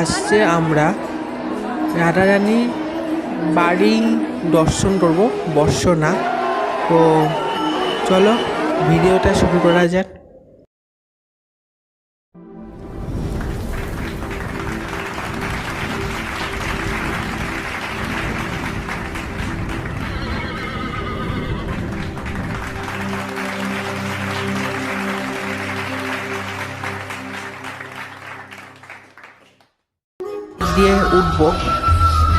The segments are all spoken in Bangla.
আসছে আমরা রাধারানী বাড়ি দর্শন করব বর্ষনা। তো চলো ভিডিওটা শুরু করা যাক। দিয়ে উঠবো।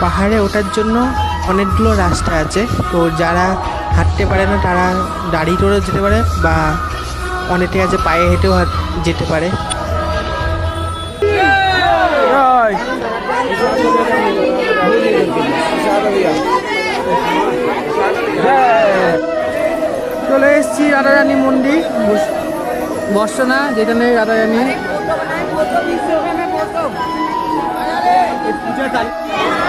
পাহাড়ে ওঠার জন্য অনেকগুলো রাস্তা আছে। তো যারা হাঁটতে পারে না, তারা গাড়ি করে যেতে পারে বা অনেকে আছে পায়ে হেঁটেও হাঁট- যেতে পারে। চলে এসেছি রাধারানী মন্দির। বর্ষনা যেখানে রাধারানী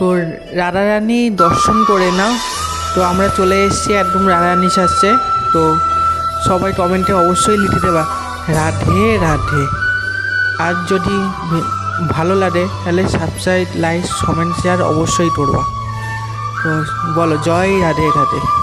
তো রাধারানী দর্শন করে নাও। তো আমরা চলে এসেছি একদম রাধারানী সাজছে তো সবাই কমেন্টে অবশ্যই লিখে দেবা, রাধে রাধে। আর যদি ভালো লাগে, তাহলে সাবস্ক্রাইব লাইক কমেন্ট শেয়ার অবশ্যই করবা। তো বলো, জয় রাধে রাধে।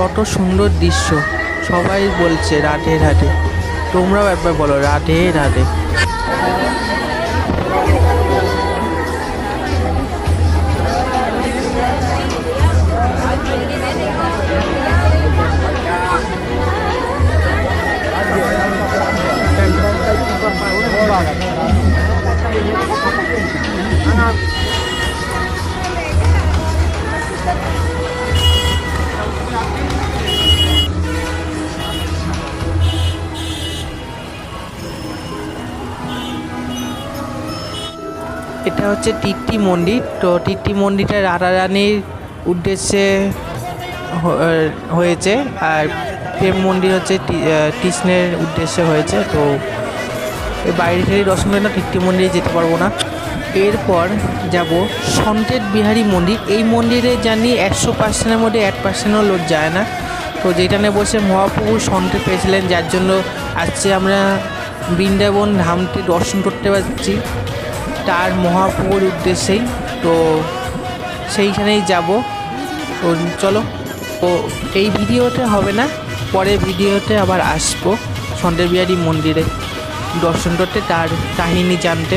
কত সুন্দর দৃশ্য। সবাই বলছে রাধে রাধে। তোমরাও একবার বলো রাধে রাধে। এটা হচ্ছে টিট্টি মন্দির তো টিট্টি মন্দিরটা রাধা রানীর উদ্দেশ্যে হয়েছে। আর প্রেম মন্দির হচ্ছে কৃষ্ণের উদ্দেশ্যে হয়েছে। তো এই বাইরে থেকে দর্শন না টিট্টি মন্দিরে যেতে পারব না। এরপর যাব সন্তের বিহারী মন্দির। এই মন্দিরে জানি একশো পার্সেন্টের মধ্যে এক পার্সেন্টও লোক যায় না। তো যেখানে বসে মহাপ্রভু সন্তে পেয়েছিলেন, যার জন্য আজকে আমরা বৃন্দাবন ধামটি দর্শন করতে পারছি। তার মহাপুর উদ্দেশ্যেই তো সেইখানেই যাব। তো চলো, তো এই ভিডিওতে হবে না, পরের ভিডিওতে আবার আসব সন্দেবিহারী মন্দিরে। দর্শন করতে, তার কাহিনী জানতে।